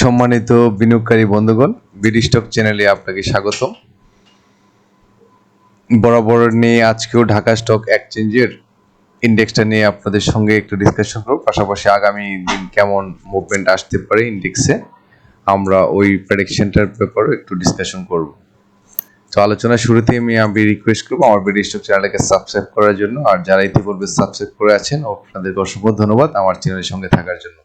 সম্মানিত বিনিয়োগকারী বন্ধুগণ, বিডি স্টক চ্যানেলে আপনাকে স্বাগতম। বরাবর নিয়ে আজকেও ঢাকা স্টক এক্সচেঞ্জের ইন্ডেক্সটা নিয়ে আপনাদের সঙ্গে একটু ডিসকাশন করব। পাশাপাশি আগামী দিন কেমন মুভমেন্ট আসতে পারে ইন্ডেক্সে, আমরা ওই প্রেডিকশনটার ব্যাপারেও একটু ডিসকাশন করব। তো আলোচনার শুরুতে আমি আমি রিকোয়েস্ট করব আমার বিডি স্টক চ্যানেলকে সাবস্ক্রাইব করার জন্য। আর যারা ইতিপূর্বে সাবস্ক্রাইব করে আছেন, আপনাদেরকে অসংখ্য ধন্যবাদ আমার চ্যানেলের সঙ্গে থাকার জন্য।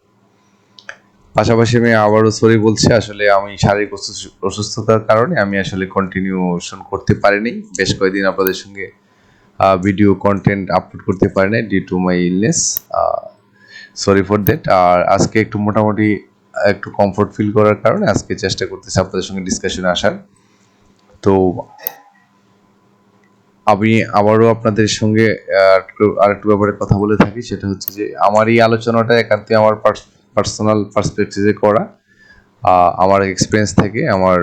পাশাপাশি আমি আবারও সরি বলছি, আসলে আমি শারীরিক অসুস- অসুস্থতার কারণে আমি আসলে কন্টিনিউশন করতে পারিনি। বেশ কয়েকদিন আপনাদের সঙ্গে ভিডিও কন্টেন্ট আপলোড করতে পারিনি due to my illness sorry for that আর আজকে একটু মোটামুটি, একটু কমফোর্ট ফিল করার কারণে আজকে চেষ্টা করতেছি আপনাদের সঙ্গে ডিসকাশনে আসার। তো আমি আবারও আপনাদের সঙ্গে আরেকটু ব্যাপারে কথা বলে থাকি, সেটা হচ্ছে যে, আমার এই আলোচনাটা একান্তই আমার পার্সোনাল পার্সপেক্টিভে করা আমার এক্সপিরিয়েন্স থেকে, আমার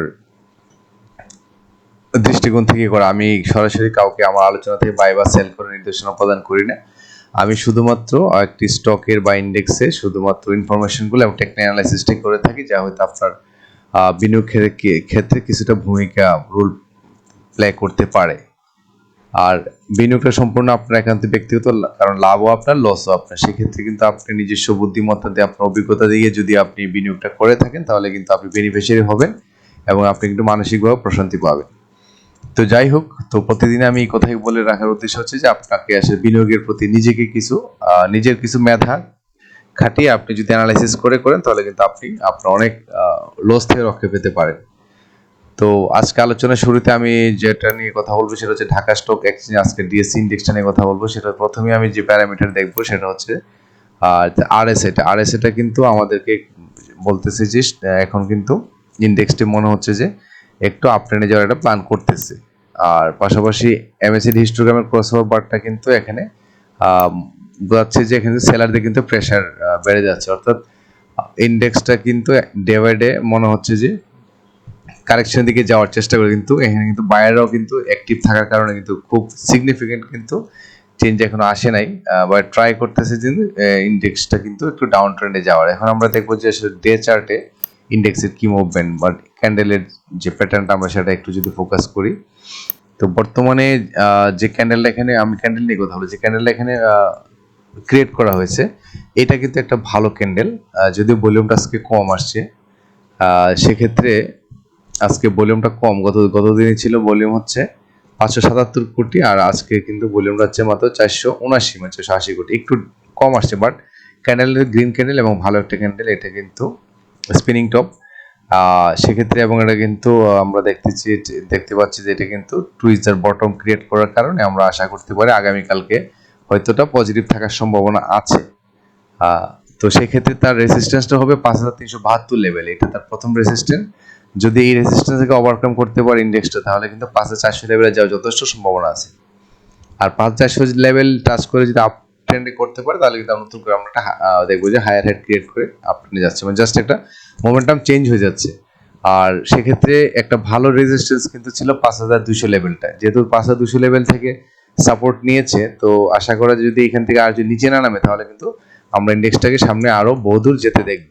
দৃষ্টিকোণ থেকে করা। আমি সরাসরি কাউকে আমার আলোচনা থেকে বাই বা সেল করে নির্দেশনা প্রদান করি না। আমি শুধুমাত্র একটি স্টকের বা ইন্ডেক্সে শুধুমাত্র ইনফরমেশনগুলো এবং টেকনিক অ্যানালাইসিসটাই করে থাকি, যা হয়তো আপনার বিনিয়োগের ক্ষেত্রে কিছুটা ভূমিকা রোল প্লে করতে পারে। আর বিনিয়োগটা সম্পূর্ণ আপনার একান্ত ব্যক্তিগত, কারণ লাভও আপনার লসও আপনার। সেক্ষেত্রে কিন্তু আপনি নিজস্ব বুদ্ধিমত্তা দিয়ে, আপনার অভিজ্ঞতা দিয়ে যদি আপনি বিনিয়োগটা করে থাকেন, তাহলে কিন্তু আপনি বেনিফিশিয়ারি হবেন এবং আপনি কিন্তু মানসিকভাবে প্রশান্তি পাবেন। তো যাই হোক, তো প্রতিদিন আমি এই কথাই বলে রাখার উদ্দেশ্য হচ্ছে যে, আপনাকে আসলে বিনিয়োগের প্রতি নিজেকে কিছু নিজের কিছু মেধা খাটিয়ে আপনি যদি অ্যানালাইসিস করে করেন, তাহলে কিন্তু আপনি, আপনার অনেক লস থেকে রক্ষা পেতে পারেন। তো আজকে আলোচনার শুরুতে আমি যেটা নিয়ে কথা বলব সেটা হচ্ছে ঢাকা স্টক এক্সচেঞ্জ, আজকে ডিএসসি ইন্ডেক্সটা নিয়ে কথা বলব। সেটা প্রথমে আমি যে প্যারামিটার দেখব সেটা হচ্ছে আরএসএটা আরএসএটা কিন্তু আমাদেরকে বলতেছে যে এখন কিন্তু ইন্ডেক্সটি মনে হচ্ছে যে একটু আপট্রেন্ডে যাওয়ার একটা প্ল্যান করতেছে। আর পাশাপাশি এমএসসি হিস্টোগ্রামের ক্রসওভার বারটা কিন্তু এখানে বোঝাচ্ছে যে এখানে সেলারদের কিন্তু প্রেশার বেড়ে যাচ্ছে। অর্থাৎ ইন্ডেক্সটা কিন্তু ডে বাই ডে মনে হচ্ছে যে কারেকশনের দিকে যাওয়ার চেষ্টা করে, কিন্তু এখানে কিন্তু বায়াররাও কিন্তু অ্যাক্টিভ থাকার কারণে কিন্তু খুব সিগনিফিকেন্ট কিন্তু চেঞ্জ এখনও আসে নাই। বা ট্রাই করতেছে কিন্তু ইন্ডেক্সটা কিন্তু একটু ডাউন ট্রেন্ডে যাওয়ার। এখন আমরা দেখব যে আসলে ডে চার্টে ইন্ডেক্সের কি মুভমেন্ট বা ক্যান্ডেলের যে প্যাটার্নটা আমরা সেটা একটু যদি ফোকাস করি। তো বর্তমানে যে ক্যান্ডেলটা এখানে, আমি ক্যান্ডেল নিয়ে কথা বলি যে ক্যান্ডেলটা এখানে ক্রিয়েট করা হয়েছে। এটা কিন্তু একটা ভালো ক্যান্ডেল যদিও ভলিউমটা আজকে কম আসছে সেক্ষেত্রে আজকে ভলিউমটা কম। গত গত দিনে ছিল ভলিউম হচ্ছে পাঁচশো সাতাত্তর কোটি আর আজকে কিন্তু ভলিউমটা হচ্ছে মাত্র চারশো উনাশি মানে চারশো আশি কোটি। একটু কম আসছে বাট ক্যান্ডেলের গ্রিন ক্যান্ডেল এবং ভালো একটা ক্যান্ডেল এটা কিন্তু স্পিনিং টপ সেক্ষেত্রে এবং এটা কিন্তু আমরা দেখতেছি, দেখতে পাচ্ছি যে এটা কিন্তু টুইজার বটম ক্রিয়েট করার কারণে আমরা আশা করতে পারি আগামীকালকে হয়তোটা পজিটিভ থাকার সম্ভাবনা আছে। তো সেক্ষেত্রে তার রেসিস্ট্যান্সটা হবে পাঁচ হাজার তিনশো বাহাত্তর লেভেল এটা তার প্রথম রেসিস্ট্যান্স যদি এই রেজিস্ট্যান্সকে ওভারকাম করতে পারে ইন্ডেক্সটা তাহলে কিন্তু পাঁচ হাজার চারশো লেভেলে যাওয়ার যথেষ্ট সম্ভাবনা আছে। আর পাঁচ চারশো লেভেল টাচ করে যদি আপ ট্রেন্ডে করতে পারে, তাহলে কিন্তু নতুন করে আমরা দেখব যে হায়ার হেড ক্রিয়েট করে আপ ট্রেন্ডে যাচ্ছে। মানে জাস্ট একটা মোমেন্টাম চেঞ্জ হয়ে যাচ্ছে। আর সেক্ষেত্রে একটা ভালো রেজিস্ট্যান্স কিন্তু ছিল পাঁচ হাজার দুশো লেভেলটা যেহেতু পাঁচ হাজার দুশো লেভেল থেকে সাপোর্ট নিয়েছে, তো আশা করা যদি এখান থেকে আর যদি নিচে না নামে, তাহলে কিন্তু আমরা ইন্ডেক্সটাকে সামনে আরও বহুদূর যেতে দেখব।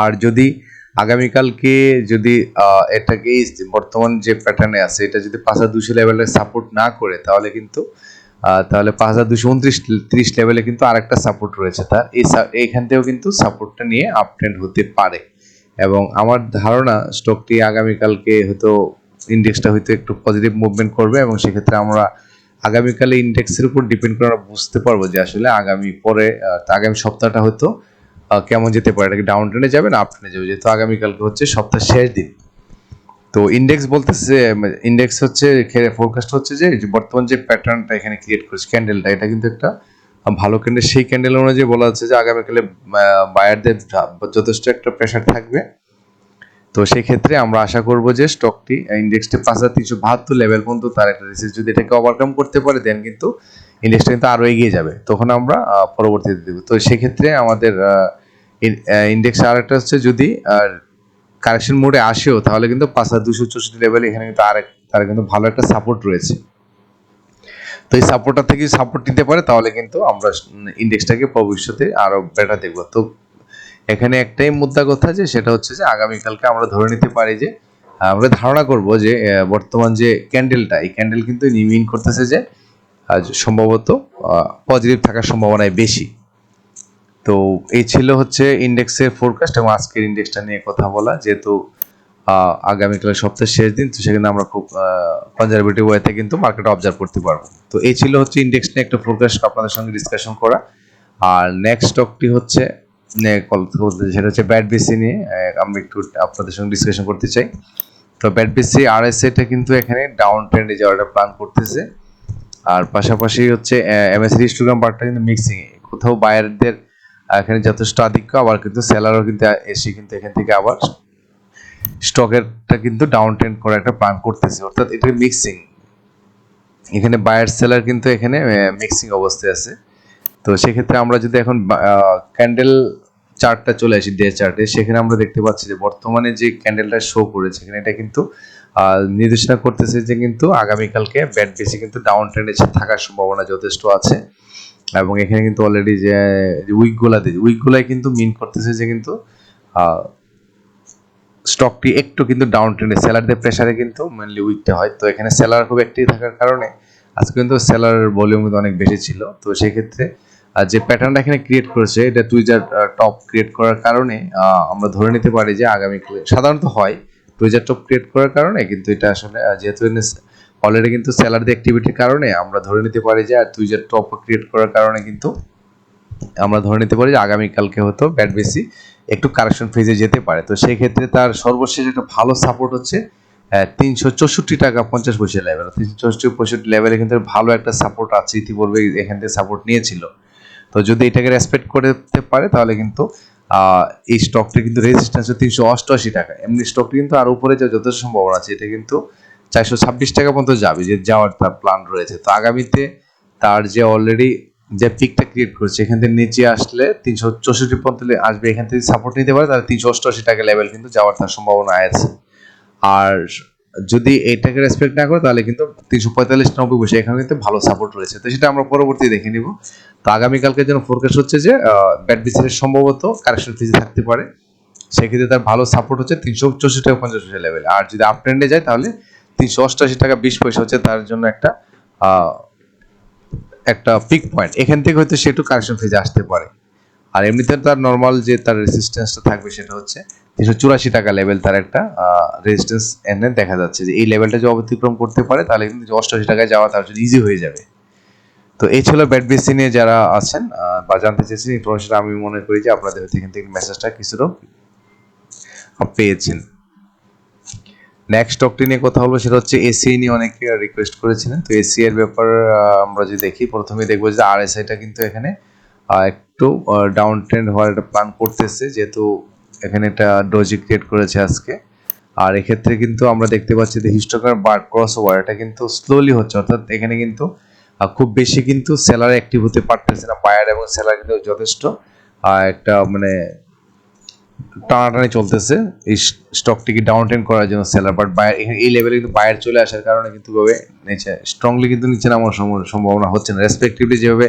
আর যদি আগামীকালকে যদি এটাকে বর্তমান যে প্যাটার্নে আছে, এটা যদি পাঁচ হাজার দুশো লেভেলে সাপোর্ট না করে, তাহলে কিন্তু তাহলে পাঁচ হাজার দুশো উনত্রিশ, ত্রিশ লেভেলে কিন্তু আরেকটা সাপোর্ট রয়েছে তার। এই এইখান থেকেও কিন্তু সাপোর্টটা নিয়ে আপ ট্রেন্ড হতে পারে। এবং আমার ধারণা স্টকটি আগামীকালকে হয়তো ইন্ডেক্সটা হয়তো একটু পজিটিভ মুভমেন্ট করবে এবং সেক্ষেত্রে আমরা আগামীকালে ইন্ডেক্সের উপর ডিপেন্ড করে আমরা বুঝতে পারব যে আসলে আগামী পরে আগামী সপ্তাহটা হয়তো কেমন যেতে পারে? এটা কি ডাউন ট্রেনে যাবে না আপ ট্রেনে যাবে? যেহেতু আগামীকালকে হচ্ছে সপ্তাহের শেষ দিন। তো ইন্ডেক্স বলতেছে ইন্ডেক্স হচ্ছে ফোরকাস্ট হচ্ছে যে বর্তমান যে প্যাটার্নটা এখানে ক্রিয়েট করেছে ক্যান্ডেলটা এটা কিন্তু একটা ভালো ক্যান্ডেল সেই ক্যান্ডেল অনুযায়ী বলা হচ্ছে যে, আগামীকালে বায়ারদের যথেষ্ট একটা প্রেশার থাকবে। তো সেই ক্ষেত্রে আমরা আশা করব যে স্টকটি ইন্ডেক্সটি পাঁচ হাজার তিনশো বাহাত্তর লেভেল পর্যন্ত তার একটা রেসিস যদি এটাকে ওভারকাম করতে পারে দেন কিন্তু ইন্ডেক্সটা কিন্তু আরও এগিয়ে যাবে। তখন আমরা পরবর্তীতে দেবো তো সেক্ষেত্রে আমাদের ইন্ডেক্স আর একটা হচ্ছে যদি, আর কারেকশন মোডে আসেও, তাহলে কিন্তু পাঁচ হাজার দুশো চৌষট্টি লেভেল এখানে কিন্তু আর তার কিন্তু ভালো একটা সাপোর্ট রয়েছে। তো এই সাপোর্টটা থেকে সাপোর্ট নিতে পারে, তাহলে কিন্তু আমরা ইন্ডেক্সটাকে ভবিষ্যতে আরও বেটার দেখব। তো এখানে একটাই মুদ্রা কথা যে, সেটা হচ্ছে যে আগামীকালকে আমরা ধরে নিতে পারি যে, আমরা ধারণা করব যে বর্তমান যে ক্যান্ডেলটা এই ক্যান্ডেল কিন্তু মিন করতেছে যে সম্ভবত পজিটিভ থাকার সম্ভাবনায় বেশি। তো এই ছিল হচ্ছে ইন্ডেক্সের ফোরকাস্ট এবং আজকের ইন্ডেক্সটা নিয়ে কথা বলা। যেহেতু আহ, আগামীকালের সপ্তাহের শেষ দিন তো সেখানে আমরা খুব কনজারভেটিভ ওয়েতে কিন্তু মার্কেট অবজার্ভ করতে পারব। তো এই ছিল হচ্ছে ইন্ডেক্স নিয়ে একটা ফোরকাস্ট আপনাদের সঙ্গে ডিসকাশন করা। আর নেক্সট স্টকটি হচ্ছে সেটা হচ্ছে ব্যাট বিসি নিয়ে আমি একটু আপনাদের সঙ্গে ডিসকাশন করতে চাই। তো ব্যাট বিসি আর এস এটা কিন্তু এখানে ডাউন ট্রেন্ডে যাওয়াটা প্ল্যান করতেছে। আর পাশাপাশি হচ্ছে এমএসসি হিস্টোগ্রাম বারটা কিন্তু মিক্সিং কোথাও বায়ারদের এখানে যথেষ্ট আধিক্য, আবার কিন্তু সেলারও কিন্তু এসে কিন্তু এখান থেকে আবার স্টকেরটা কিন্তু ডাউন ট্রেন্ড করার একটা প্ল্যান করতেছে। অর্থাৎ এটা মিক্সিং এখানে বায়ার সেলার কিন্তু এখানে মিক্সিং অবস্থায় আছে। তো সেক্ষেত্রে আমরা যদি এখন ক্যান্ডেল চার্টটা চলে আসি ডে চার্টে সেখানে আমরা দেখতে পাচ্ছি যে বর্তমানে যে ক্যান্ডেলটা শো করেছে, এখানে এটা কিন্তু নির্দেশনা করতেছে যে কিন্তু আগামীকালকে ব্যাট বেশি কিন্তু ডাউন ট্রেন্ডে থাকার সম্ভাবনা যথেষ্ট আছে। এবং এখানে কিন্তু অলরেডি যে উইকগুলা দিয়ে উইকগুলাই কিন্তু মিন করতেছে যে কিন্তু স্টকটি একটু কিন্তু ডাউন ট্রেন্ডে সেলারদের প্রেসারে কিন্তু মেনলি উইকটা হয়। তো এখানে সেলার খুব অ্যাক্টিভ থাকার কারণে আজকে কিন্তু সেলার ভলিউম কিন্তু অনেক বেশি ছিল। তো সেক্ষেত্রে আহ, যে প্যাটার্নটা এখানে ক্রিয়েট করেছে এটা টুইজার টপ ক্রিয়েট করার কারণে আমরা ধরে নিতে পারি যে আগামীকালে সাধারণত হয় টুইজার টপ ক্রিয়েট করার কারণে কিন্তু এটা আসলে যেহেতু অলরেডি কিন্তু স্যালারি অ্যাক্টিভিটির কারণে আমরা ধরে নিতে পারি যে আর টুইজার টপ ক্রিয়েট করার কারণে কিন্তু আমরা ধরে নিতে পারি যে আগামীকালকে হয়তো ব্যাট বেশি একটু কারেকশন ফেজে যেতে পারে। তো সেই ক্ষেত্রে তার সর্বশেষ একটা ভালো সাপোর্ট হচ্ছে তিনশো চৌষট্টি টাকা পঞ্চাশ পয়সা লেভেল তিনশো চৌষট্টি পঁয়ষট্টি লেভেলে কিন্তু ভালো একটা সাপোর্ট আছে, ইতিপূর্বে এখান থেকে সাপোর্ট নিয়েছিল। তো যদি এটাকে রেসপেক্ট করতে পারে তাহলে কিন্তু এই স্টকটি কিন্তু রেজিস্ট্যান্স তিনশো অষ্টআশি টাকা। এমনি স্টকটি কিন্তু আর উপরে যথেষ্ট সম্ভাবনা আছে। এটা কিন্তু চারশো ছাব্বিশ টাকা পর্যন্ত যাবে, যে যাওয়ার তার প্ল্যান রয়েছে। তো আগামীতে তার যে অলরেডি যে পিকটা ক্রিয়েট করছে, এখান থেকে নিচে আসলে তিনশো চৌষট্টি পর্যন্ত আসবে, এখান থেকে সাপোর্ট নিতে পারে, তাহলে তিনশো অষ্টআশি টাকা লেভেল কিন্তু যাওয়ার তার সম্ভাবনা আছে। আর যদি এটাকে রেসপেক্ট না করে, তাহলে কিন্তু তিনশো পঁয়তাল্লিশ, নব্বই বসে এখানে কিন্তু ভালো সাপোর্ট রয়েছে। তো সেটা আমরা পরবর্তী দেখে নিব। তো আগামীকালকের জন্য ফোরকাস্ট হচ্ছে যে ব্যাট বিসির সম্ভবত কারেকশন ফিজে থাকতে পারে। সেক্ষেত্রে তার ভালো সাপোর্ট হচ্ছে তিনশো চৌষট্টি টাকা পঞ্চাশ লেভেল আর যদি আপ ট্রেন্ডে যায়, তাহলে তিনশো অষ্টাশি টাকা, বিশ পয়সা হচ্ছে তার জন্য একটা একটা পিক পয়েন্ট এখান থেকে হয়তো সে একটু কারেকশন ফেজে আসতে পারে। আর এমনিতে তার নর্মাল যে তার রেজিস্ট্যান্সটা থাকবে সেটা হচ্ছে তিনশো চুরাশি টাকা লেভেল তার একটা রেজিস্ট্যান্স এনে দেখা যাচ্ছে। যে এই লেভেলটা যদি অতিক্রম করতে পারে, তাহলে কিন্তু অষ্টআশি টাকায় যাওয়া তার জন্য ইজি হয়ে যাবে। তো এই ছিল ব্যাট বেসি নিয়ে যারা আছেন বা জানতে চেয়েছেন ইনফরমেশন আমি মনে করি যে আপনাদের এখান থেকে মেসেজটা কিছুটা পেয়েছেন। নেক্সট স্টকটি নিয়ে কথা বলব, সেটা হচ্ছে এসি নিয়ে অনেকে রিকোয়েস্ট করেছিলেন। তো এসি এর ব্যাপার আমরা যদি দেখি প্রথমে দেখব যে আরএসআইটা কিন্তু এখানে একটু ডাউন ট্রেন্ড হওয়ার একটা প্ল্যান করতেছে, যেহেতু এখানে একটা ডোজি ক্রিয়েট করেছে আজকে। আর এক্ষেত্রে কিন্তু আমরা দেখতে পাচ্ছি যে হিস্টোগ্রাম বার ক্রস ওভার এটা কিন্তু স্লোলি হচ্ছে। অর্থাৎ এখানে কিন্তু খুব বেশি কিন্তু সেলার অ্যাক্টিভ হতে পারতেছে না বায়ার এবং সেলার কিন্তু যথেষ্ট একটা মানে টানাটানি চলতেছে। এই স্টকটিকে ডাউন ট্রেন করার জন্য সেলার বাট বায়ার এই লেভেলে কিন্তু বায়ার চলে আসার কারণে কিন্তু ভাবে নিচে স্ট্রংলি কিন্তু নিচে নামার সম্ভ- সম্ভাবনা হচ্ছে না। রেসপেক্টিভলি যেভাবে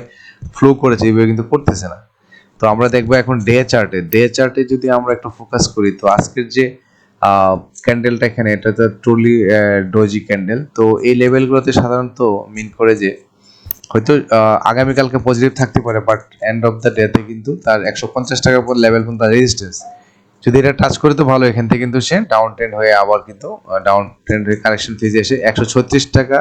ফ্লো করেছে, এইভাবে কিন্তু করতেছে না। তো আমরা দেখব এখন ডে চার্টে ডে চার্টে যদি আমরা একটু ফোকাস করি, তো আজকের যে ক্যান্ডেলটা এখানে, এটা তো ট্রুলি ডোজি ক্যান্ডেল তো এই লেভেলগুলোতে সাধারণত মিন করে যে, হয়তো আগামীকালকে পজিটিভ থাকতে পারে বাট এন্ড অফ দ্য ডেতে কিন্তু তার একশো পঞ্চাশ টাকার পর লেভেল পর্যন্ত রেজিস্ট্যান্স যদি এটা টাচ করে তো ভালো, এখান থেকে কিন্তু সে ডাউন ট্রেন্ড হয়ে আবার কিন্তু ডাউন ট্রেন্ড কারেকশন ফিজে এসে একশো ছত্রিশ টাকা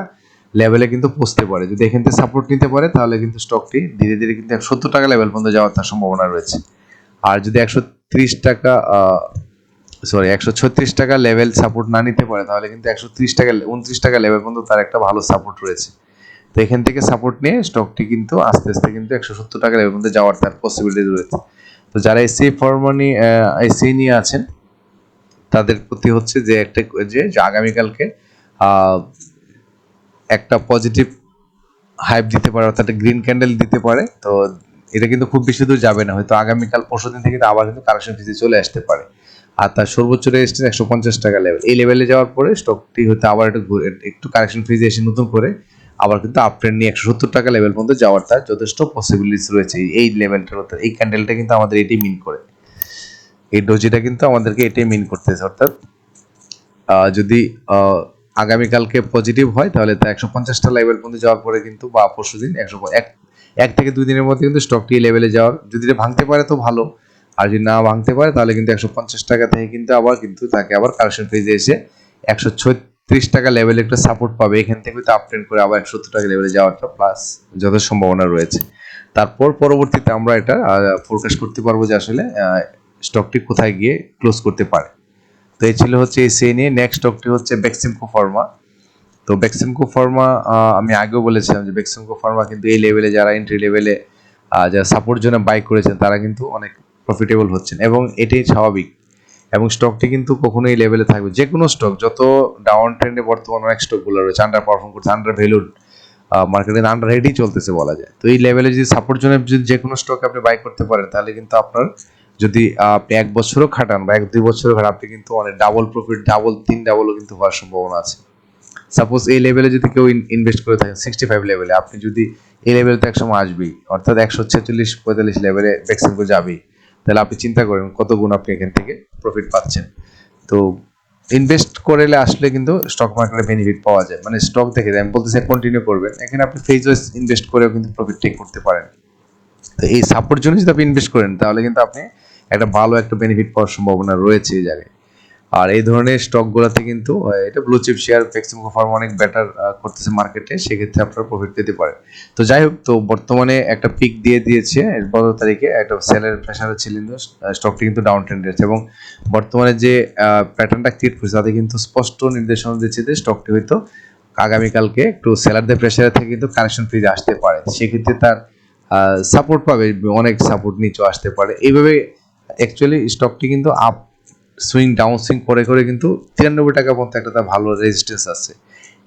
লেভেলে কিন্তু পৌঁছতে পারে। যদি এখান থেকে সাপোর্ট নিতে পারে, তাহলে কিন্তু স্টকটি ধীরে ধীরে কিন্তু একশো সত্তর টাকা লেভেল পর্যন্ত যাওয়ার তার সম্ভাবনা রয়েছে। আর যদি একশো ত্রিশ টাকা সরি একশো ছত্রিশ টাকা লেভেল সাপোর্ট না নিতে পারে, তাহলে কিন্তু একশো ত্রিশ টাকা, উনত্রিশ টাকা লেভেল পর্যন্ত তার একটা ভালো সাপোর্ট রয়েছে। তো এখান থেকে সাপোর্ট নিয়ে স্টকটি কিন্তু আস্তে আস্তে কিন্তু একশো সত্তর টাকা লেভেল পর্যন্ত যাওয়ার তার পসিবিলিটি রয়েছে। তো যারা এসি ফরমানি এসি নিয়ে আছেন, তাদের প্রতি হচ্ছে যে একটা যে আগামীকালকে একটা পজিটিভ হাইপ দিতে পারে, অর্থাৎ একটা গ্রিন ক্যান্ডেল দিতে পারে, তো এটা কিন্তু খুব বেশি দূর যাবে না। হয়তো আগামীকাল, পরশু দিন থেকে আবার কিন্তু কালেকশন ফিজে চলে আসতে পারে। আর তার সর্বোচ্চ রেজিস্ট্যান্স একশো পঞ্চাশ টাকা লেভেল এই লেভেলে যাওয়ার পরে স্টকটি হয়তো আবার একটু একটু কারেকশন ফিজে এসে নতুন করে আবার কিন্তু আপ ট্রেন্ড নিয়ে একশো সত্তর টাকা লেভেল পর্যন্ত যাওয়ার তার যথেষ্ট পসিবিলিটিস রয়েছে এই লেভেলটার অর্থাৎ এই ক্যান্ডেলটা কিন্তু আমাদের এটি মিন করে। এই ডোজিটা কিন্তু আমাদেরকে এটাই মিন করতেছে, অর্থাৎ যদি আগামীকালকে পজিটিভ হয়, তাহলে তা একশো পঞ্চাশটা লেভেল পর্যন্ত যাওয়ার পরে কিন্তু বা পরশু দিন একশো এক এক থেকে দুই দিনের মধ্যে কিন্তু স্টকটি লেভেলে যাওয়ার। যদি এটা ভাঙতে পারে তো ভালো, আর যদি না ভাঙতে পারে তাহলে কিন্তু একশো পঞ্চাশ টাকা থেকে কিন্তু আবার কিন্তু তাকে আবার কারেকশন ফেজে এসে একশো ছত্রিশ টাকা লেভেলে একটা সাপোর্ট পাবে। এখান থেকে তো আপ ট্রেন্ড করে আবার একশো সত্তর টাকা লেভেলে যাওয়াটা প্লাস যত সম্ভাবনা রয়েছে। তারপর পরবর্তীতে আমরা এটা ফোরকাস্ট করতে পারব যে আসলে স্টকটি কোথায় গিয়ে ক্লোজ করতে পারে। তো এই ছিল হচ্ছে সে নিয়ে। নেক্সট স্টকটি হচ্ছে বেক্সিমকো ফার্মা তো বেক্সিমকো ফার্মা আমি আগেও বলেছিলাম যে বেক্সিমকো ফার্মা কিন্তু এই লেভেলে যারা এন্ট্রি লেভেলে যারা সাপোর্ট জন্য বাই করেছেন, তারা কিন্তু অনেক প্রফিটেবল হচ্ছেন। এবং এটাই স্বাভাবিক। এবং স্টকটি কিন্তু কখনো এই লেভেলে থাকবে। যে কোনো স্টক যত ডাউন ট্রেন্ডে বর্তমানে অনেক স্টকগুলো রয়েছে আন্ডার পারফর্ম করছে আন্ডার ভ্যালুড মার্কেটে আন্ডার রেটই চলতেছে বলা যায়। তো এই লেভেলে যদি সাপোর্ট জন্য যদি যে কোনো স্টক আপনি বাই করতে পারেন, তাহলে কিন্তু আপনার যদি আপনি এক বছরও খাটান বা এক দুই বছরও খাটান, আপনি কিন্তু অনেক ডাবল প্রফিট ডাবল তিন ডাবলও কিন্তু হওয়ার সম্ভাবনা আছে। সাপোজ এই লেভেলে যদি কেউ ইনভেস্ট করে থাকেন সিক্সটি ফাইভ লেভেলে আপনি যদি এই লেভেলে তো একসময় আসবেই, অর্থাৎ একশো ছেচল্লিশ, পঁয়তাল্লিশ লেভেলে ভ্যাকসিন করে যাবেই। তাহলে আপনি চিন্তা করেন কত গুণ আপনি এখান থেকে প্রফিট পাচ্ছেন। তো ইনভেস্ট করলে আসলে কিন্তু স্টক মার্কেটে বেনিফিট পাওয়া যায়। মানে স্টক দেখে আমি বলতেছি কন্টিনিউ করবেন। এখানে আপনি ফেজ ওয়াইজ ইনভেস্ট করেও কিন্তু প্রফিট টেক করতে পারেন। তো এই সাপোর্ট জন্য যদি আপনি ইনভেস্ট করেন, তাহলে কিন্তু আপনি একটা ভালো একটা বেনিফিট পাওয়ার সম্ভাবনা রয়েছে এই জায়গায়। আর এই ধরনের স্টকগুলোতে কিন্তু এটা ব্লু চিপ শেয়ার ফ্লেক্সিমো ফার্ম অনেক বেটার করতেছে মার্কেটে সেক্ষেত্রে আপনারা প্রফিট পেতে পারেন। তো যাই হোক, তো বর্তমানে একটা পিক দিয়ে দিয়েছে বারো তারিখে একটা সেলের প্রেশারে ছিলেন স্টকটি কিন্তু ডাউন ট্রেন্ডে আছে এবং বর্তমানে যে প্যাটার্নটা ক্রিয়েট করছে, তাতে কিন্তু স্পষ্ট নির্দেশনা দিচ্ছে যে স্টকটি হয়তো আগামীকালকে একটু সেলারদের প্রেশারে থেকে কিন্তু কানেকশন ফ্রিজে আসতে পারে। সেক্ষেত্রে তার সাপোর্ট পাবে, অনেক সাপোর্ট নিচে আসতে পারে। এইভাবে অ্যাকচুয়ালি স্টকটি কিন্তু আপ সুইং ডাউন সুইং করে করে কিন্তু তিরানব্বই টাকা পর্যন্ত একটা তার ভালো রেজিস্ট্যান্স আছে।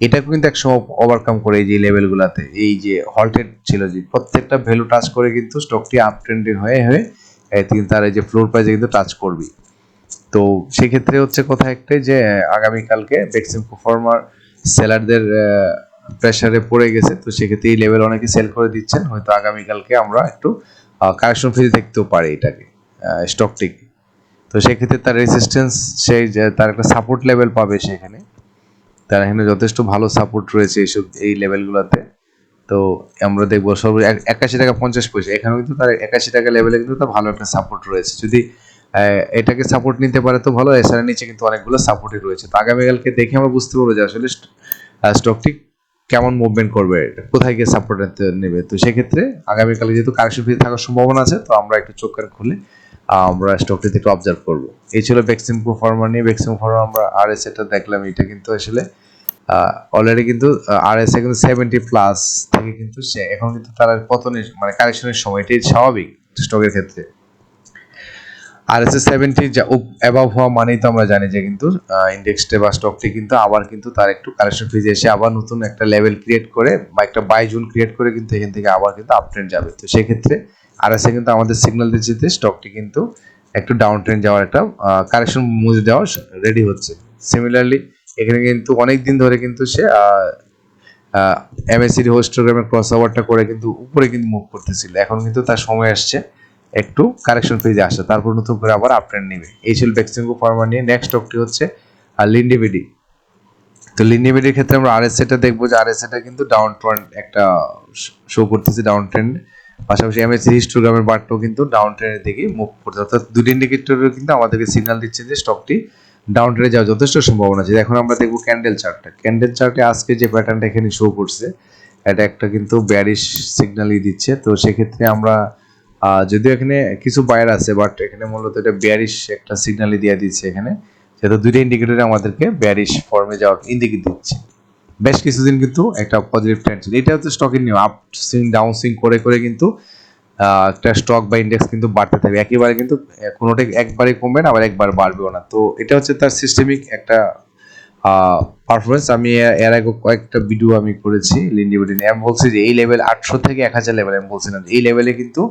এটাকে কিন্তু একসময় ওভারকাম করে এই যে লেভেলগুলোতে এই যে হল্টেড ছিল যে প্রত্যেকটা ভ্যালু টাচ করে কিন্তু স্টকটি আপ ট্রেন্ডিং হয়ে হয়ে কিন্তু তার এই যে ফ্লোর প্রাইজে কিন্তু টাচ করবি তো সেক্ষেত্রে হচ্ছে কথা একটাই যে, আগামীকালকে বেক্সিম পারফর্মার সেলারদের প্রেসারে পড়ে গেছে, তো সেক্ষেত্রে এই লেভেল অনেকে সেল করে দিচ্ছেন। হয়তো আগামীকালকে আমরা একটু কারেকশন ফেজে দেখতেও পারি এটাকে স্টকটিকে তো সেক্ষেত্রে তার রেসিস্টেন্স সেই তার একটা সাপোর্ট লেভেল পাবে সেখানে। তার এখানে যথেষ্ট ভালো সাপোর্ট রয়েছে এইসব, এই লেভেলগুলোতে তো আমরা দেখব এক- একাশি টাকা পঞ্চাশ পয়সা। এখানেও কিন্তু তার একাশি টাকা লেভেলে কিন্তু তার ভালো একটা সাপোর্ট রয়েছে। যদি এটাকে সাপোর্ট নিতে পারে তো ভালো, এছাড়া নিচে কিন্তু অনেকগুলো সাপোর্টই রয়েছে। তো আগামীকালকে দেখে আমরা বুঝতে পারব যে আসলে স্টকটি কেমন মুভমেন্ট করবে, কোথায় গিয়ে সাপোর্ট নেবে। তো সেক্ষেত্রে আগামীকালে যেহেতু কারেকশন ফ্রি থাকার সম্ভাবনা আছে, তো আমরা একটু চোখ খুলে আমরা স্টকটিতে একটু অবজার্ভ করব। এই ছিল ভ্যাকসিন পারফর্মার নিয়ে। ভ্যাকসিন পারফর্মার আমরা আর এস এটা দেখলাম এটা কিন্তু আসলে অলরেডি কিন্তু আর এস কিন্তু সেভেন্টি প্লাস থেকে কিন্তু সে, এখন কিন্তু তারা পতনের মানে কারেকশনের সময়। এটাই স্বাভাবিক স্টকের ক্ষেত্রে। আর এস এ সেভেন্টি অ্যাবাভ হওয়া মানেই তো আমরা জানি যে কিন্তু ইন্ডেক্সটে বা স্টকটি কিন্তু আবার কিন্তু তার একটু কারেকশন ফিজে এসে আবার নতুন একটা লেভেল ক্রিয়েট করে বা একটা বাই জুন ক্রিয়েট করে কিন্তু এখান থেকে আবার কিন্তু আপ ট্রেন্ড যাবে। তো সেক্ষেত্রে আর কিন্তু আমাদের সিগন্যাল দিচ্ছে স্টকটি কিন্তু একটু ডাউন ট্রেন যাওয়ার একটা কারেকশন মুভ দেওয়া রেডি হচ্ছে। সিমিলারলি এখানে কিন্তু অনেক দিন ধরে কিন্তু সে এমএসসির হোস্টোগ্রামের ক্রস ওভারটা করে কিন্তু উপরে কিন্তু মুভ করতেছিল। এখন কিন্তু তার সময় আসছে একটু কারেকশন ফেজে আসে। তারপর নতুন করে আবার আপ ট্রেন্ড নেবে। এই ছিল বেক্সিমকো ফার্মা নিয়ে। নেক্সট স্টকটি হচ্ছে আর লিন্ডিবিডি তো লিন্ডিবিডির ক্ষেত্রে আমরা আরএস এটা দেখব যে আরএস এটা কিন্তু ডাউন ট্রেন্ড একটা শো করতেছে ডাউন ট্রেন্ড পাশাপাশি এমএসসি হিস্টোগ্রামের বারটাও কিন্তু ডাউন ট্রেন্ডের দিকে মুভ করছে। অর্থাৎ দুটি ইন্ডিকেটরও কিন্তু আমাদেরকে সিগনাল দিচ্ছে যে স্টকটি ডাউন ট্রেনে যাওয়ার যথেষ্ট সম্ভাবনা আছে। এখন আমরা দেখব ক্যান্ডেল চার্টটা ক্যান্ডেল চার্টে আজকে যে প্যাটার্নটা এখানে শো করছে, এটা একটা কিন্তু ব্যারিশ সিগন্যালই দিচ্ছে। তো সেক্ষেত্রে আমরা যদিও এখানে কিছু বায়ার আছে বাট এখানে মূলত এটা ব্যারিশ একটা সিগন্যালই দিয়ে দিচ্ছে এখানে। যেহেতু দুইটা ইন্ডিকেটরে আমাদেরকে ব্যারিশ ফর্মে যাওয়ার ইন্ডিকেট দিচ্ছে। বেশ কিছুদিন কিন্তু একটা পজিটিভ ট্রেন্ড ছিল। এটা হচ্ছে স্টকের নিয়ম। আপ সুইং ডাউন সুইং করে করে কিন্তু একটা স্টক বা ইন্ডেক্স কিন্তু বাড়তে থাকবে একেবারে কিন্তু আহ, কোনোটা একবারে কমবে না আবার একবার বাড়বেও না। তো এটা হচ্ছে তার সিস্টেমিক একটা পারফরমেন্স আমি এর- আগে কয়েকটা ভিডিও আমি করেছি লিন্ডিবিডি নিয়ে আমি বলছি যে এই লেভেল আটশো থেকে এক হাজার লেভেল আমি বলছিলাম এই লেভেলে কিন্তু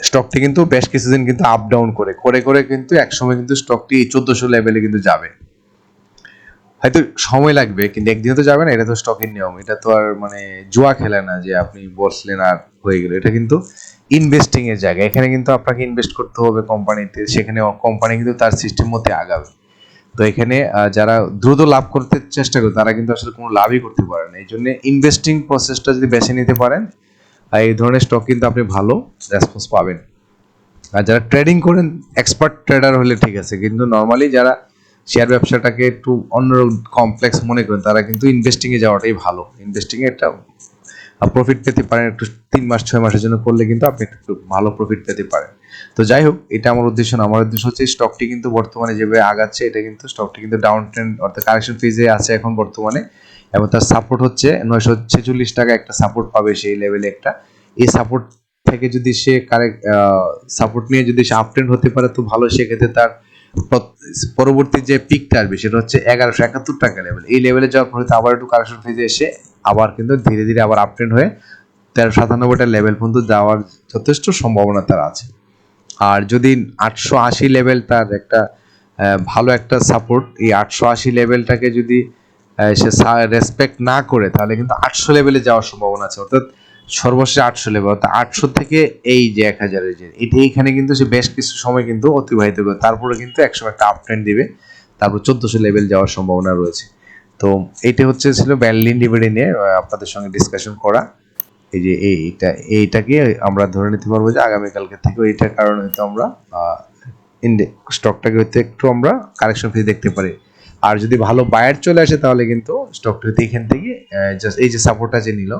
স্টকটি কিন্তু বেশ কিছুদিন কিন্তু আপ ডাউন করে করে করে কিন্তু একসময় কিন্তু স্টকটি চোদ্দশো লেভেলে কিন্তু যাবে। হয়তো সময় লাগবে, কিন্তু একদিনে তো যাবে না, এটা তো স্টকের নিয়ম। এটা তো আর মানে জুয়া খেলে না যে আপনি বসলেন আর হয়ে গেল। এটা কিন্তু ইনভেস্টিং এর জায়গা। এখানে কিন্তু আপনাকে ইনভেস্ট করতে হবে কোম্পানিতে সেখানে কোম্পানি কিন্তু তার সিস্টেম মধ্যে আগাবে। তো এখানে যারা দ্রুত লাভ করতে চেষ্টা করে, তারা কিন্তু আসলে কোনো লাভই করতে পারে না। এই জন্য ইনভেস্টিং প্রসেসটা যদি বেছে নিতে পারেন এই ধরনের স্টক কিন্তু আপনি ভালো রেসপন্স পাবেন। আর যারা ট্রেডিং করেন এক্সপার্ট ট্রেডার হলে ঠিক আছে, কিন্তু নর্মালি যারা শেয়ার ব্যবসাটাকে একটু অন্য কমপ্লেক্স মনে করেন, তারা কিন্তু ইনভেস্টিং এ যাওয়াটাই ভালো। ইনভেস্টিং এ একটা প্রফিট পেতে পারেন একটু তিন মাস, ছয় মাসের জন্য করলে কিন্তু আপনি একটু ভালো প্রফিট পেতে পারেন। তো যাই হোক, এটা আমার উদ্দেশ্য না, আমার উদ্দেশ্য হচ্ছে স্টকটি কিন্তু বর্তমানে যেভাবে আগাচ্ছে, এটা কিন্তু স্টকটি কিন্তু ডাউন ট্রেন্ড অর্থাৎ কারেকশন ফিজে আছে এখন বর্তমানে, এবং তার সাপোর্ট হচ্ছে নয়শো ছেচল্লিশ টাকা একটা সাপোর্ট পাবে সেই লেভেলে একটা। এই সাপোর্ট থেকে যদি সে কারেক্ট সাপোর্ট নিয়ে যদি সে আপট্রেন্ড হতে পারে, তো ভালো, সেক্ষেত্রে তার পরবর্তী যে পিকটা আসবে সেটা হচ্ছে এগারোশো একাত্তর টাকা লেভেল এই লেভেলে যাওয়ার পরে আবার একটু কারেকশন ফেজে এসে আবার কিন্তু ধীরে ধীরে আবার আপট্রেন্ড হয়ে তেরো সাতানব্বইটা লেভেল পর্যন্ত যাওয়ার যথেষ্ট সম্ভাবনা তার আছে। আর যদি আটশো আশি লেভেল তার একটা ভালো একটা সাপোর্ট এই আটশো আশি লেভেলটাকে যদি সে রেসপেক্ট না করে তাহলে কিন্তু আটশো লেভেলে যাওয়ার সম্ভাবনা আছে। অর্থাৎ সর্বশেষ আটশো লেভেল অর্থাৎ আটশো থেকে এই যে এক হাজারের যে, এটা এইখানে কিন্তু সে বেশ কিছু সময় কিন্তু অতিবাহিত করে, তারপরে কিন্তু একসময় একটা আপ ট্রেন্ড দিবে, তারপর চোদ্দশো লেভেল যাওয়ার সম্ভাবনা রয়েছে। তো এইটা হচ্ছে ছিল ব্যালিন ডিভিডি নিয়ে আপনাদের সঙ্গে ডিসকাশন করা। এই যে এইটা, এইটাকে আমরা ধরে নিতে পারব যে আগামীকালকে থেকে এইটার কারণে হয়তো আমরা স্টকটাকে হয়তো একটু আমরা কারেকশন ফিজ দেখতে পারি। আর যদি ভালো বায়ার চলে আসে তাহলে কিন্তু স্টকটা হয়তো এখান থেকে জাস্ট এই যে সাপোর্টটা যে নিল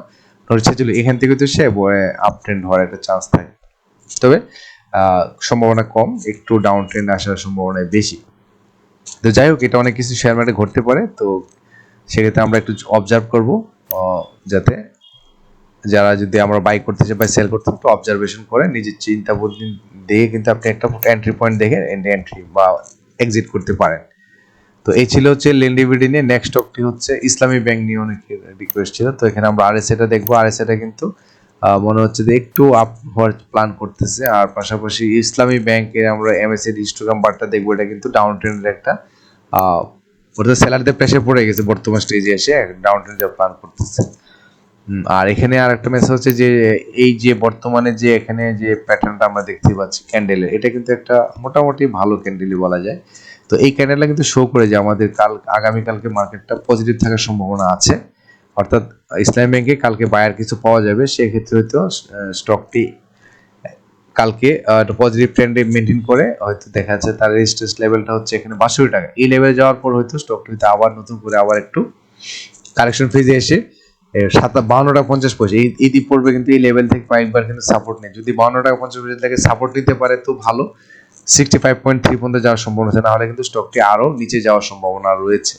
ছিল, এখান থেকে তো সে আপ ট্রেন্ড হওয়ার একটা চান্স থাকে। তবে সম্ভাবনা কম, একটু ডাউন ট্রেন্ড আসার সম্ভাবনা বেশি। তো যাই হোক, এটা অনেক কিছু শেয়ার মার্কেটে ঘটতে পারে, তো সেক্ষেত্রে আমরা একটু অবজার্ভ করব যাতে যারা যদি আমরা বাই করতে চাই বা সেল করতে একটু অবজারভেশন করে, নিজের চিন্তা বুদ্ধি দিয়ে কিন্তু আপনি একটা এন্ট্রি পয়েন্ট দেখে এন্ট্রি বা এক্সিট করতে পারেন। তো এই ছিল হচ্ছে লেন্ডিভিডি নিয়ে নেক্সট স্টকটি হচ্ছে ইসলামী ব্যাংক নিয়ে অনেক রিকোয়েস্ট ছিল। তো এখানে আমরা আরএসএটা দেখব। আরএসএটা কিন্তু আহ, মনে হচ্ছে যে একটু আপ হওয়ার প্ল্যান করতেছে। আর পাশাপাশি ইসলামী ব্যাংকের আমরা এমএসএ হিস্টোগ্রাম বারটা দেখব। এটা কিন্তু ডাউন ট্রেন্ডের একটা ওটা সেলারদের প্রেশার পড়ে গেছে বর্তমান স্টেজে এসে ডাউন ট্রেন্ডের প্ল্যান করতেছে। আর এখানে আর একটা মেসেজ হচ্ছে যে এই যে বর্তমানে যে এখানে যে প্যাটার্নটা আমরা দেখতে পাচ্ছি ক্যান্ডেলের এটা কিন্তু একটা মোটামুটি ভালো ক্যান্ডেলই বলা যায়। তো এই ক্যান্ডেলটা কিন্তু শো করে যে আমাদের কাল, আগামীকালকে মার্কেটটা পজিটিভ থাকার সম্ভাবনা আছে। অর্থাৎ ইসলাম ব্যাংকে কালকে বায়ার কিছু পাওয়া যাবে, সেক্ষেত্রে হয়তো স্টকটি কালকে পজিটিভ ট্রেন্ডে মেনটেন করে হয়তো দেখা যাচ্ছে তার রেজিস্ট্রেস লেভেলটা হচ্ছে এখানে বাষট্টি টাকা। এই লেভেলে যাওয়ার পর হয়তো স্টকটি হয়তো আবার নতুন করে আবার একটু কারেকশন ফেজে এসে সাত বাউন্ন টাকা পঞ্চাশ পয়সা। এই ইতি পড়বে কিন্তু এই লেভেল থেকে কয়েকবার কিন্তু সাপোর্ট নেই। যদি বাউন্ন টাকা পঞ্চাশ পয়সা থেকে সাপোর্ট নিতে পারে, তো ভালো। সিক্সটি ফাইভ পয়েন্ট থ্রি পর্যন্ত যাওয়ার সম্ভাবনা আছে। নাহলে কিন্তু স্টকটি আরও নিচে যাওয়ার সম্ভাবনা রয়েছে।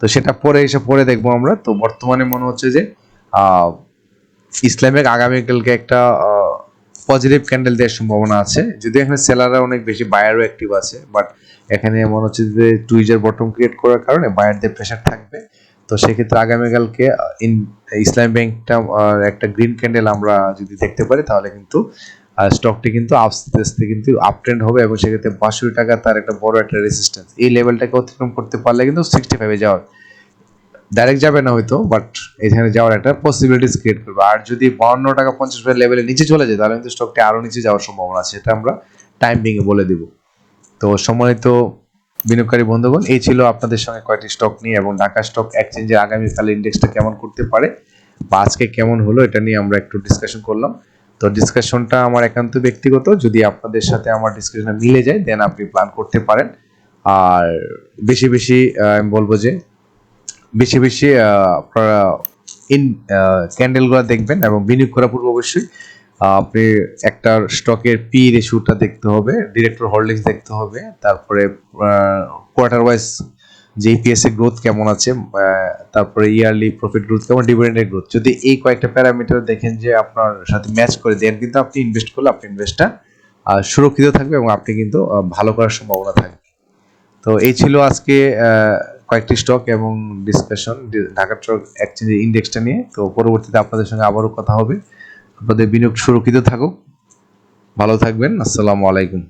তো সেটা পরে এসে পরে দেখব আমরা। তো বর্তমানে মনে হচ্ছে যে আহ, ইসলামিক আগামীকালকে একটা পজিটিভ ক্যান্ডেল দেওয়ার সম্ভাবনা আছে। যদি এখানে সেলাররা অনেক বেশি বায়ারও অ্যাক্টিভ আছে বাট এখানে মনে হচ্ছে যে টুইজার বটম ক্রিয়েট করার কারণে বায়ারদের প্রেশার থাকবে। তো সেক্ষেত্রে আগামীকালকে ইন ইসলাম ব্যাংকটা একটা গ্রিন ক্যান্ডেল আমরা যদি দেখতে পারি তাহলে কিন্তু স্টকটি কিন্তু আস্তে আস্তে কিন্তু আপ ট্রেন্ড হবে এবং সেক্ষেত্রে বাষট্টি টাকা তার একটা বড় একটা রেজিস্ট্যান্স এই লেভেলটাকে অতিক্রম করতে পারলে কিন্তু সিক্সটি ফাইভে যাওয়ার ডাইরেক্ট যাবে না হয়তো বাট এখানে যাওয়ার একটা পসিবিলিটিস ক্রিয়েট করবে। আর যদি বাউন্ন টাকা পঞ্চাশ টাকা লেভেলে নিচে চলে যায়, তাহলে কিন্তু স্টকটি আরও নিচে যাওয়ার সম্ভাবনা আছে। সেটা আমরা টাইম ভেঙে বলে দিব। তো সম্মানিত বিনিয়োগকারী বন্ধুগণ, এই ছিল আপনাদের সঙ্গে কয়েকটি স্টক নিয়ে এবং ঢাকা স্টক এক্সচেঞ্জের আগামীকাল ইন্ডেক্সটা কেমন করতে পারে বা আজকে কেমন হলো, এটা নিয়ে আমরা একটু ডিসকাশন করলাম। তো ডিসকাশনটা আমার একান্ত ব্যক্তিগত। যদি আপনাদের সাথে আমার ডিসকাশনটা মিলে যায় দেন আপনি প্ল্যান করতে পারেন। আর বেশি বেশি আমি বলব যে বেশি বেশি আপনারা ইন ক্যান্ডেলগুলো দেখবেন এবং বিনিয়োগ করার পূর্বে অবশ্যই আপনি একটা স্টকের পি রেশিওটা দেখতে হবে ডিরেক্টর হোল্ডিংস দেখতে হবে, তারপরে কোয়ার্টার ওয়াইজ যে ইপিএস এর গ্রোথ কেমন আছে? তারপরে ইয়ারলি প্রফিট গ্রোথ কেমন? ডিভিডেন্ডের গ্রোথ যদি এই কয়েকটা প্যারামিটার দেখেন যে আপনার সাথে ম্যাচ করে দেন কিন্তু আপনি ইনভেস্ট করলে আপনি ইনভেস্টটা সুরক্ষিত থাকবে এবং আপনি কিন্তু ভালো করার সম্ভাবনা থাকবে। তো এই ছিল আজকে কয়েকটি স্টক এবং ডিসকাশন ঢাকা স্টক এক্সচেঞ্জের ইন্ডেক্সটা নিয়ে। তো পরবর্তীতে আপনাদের সঙ্গে আবারও কথা হবে। আপনাদের বিনিয়োগ সুরক্ষিত থাকুক। ভালো থাকবেন। আসসালামু আলাইকুম।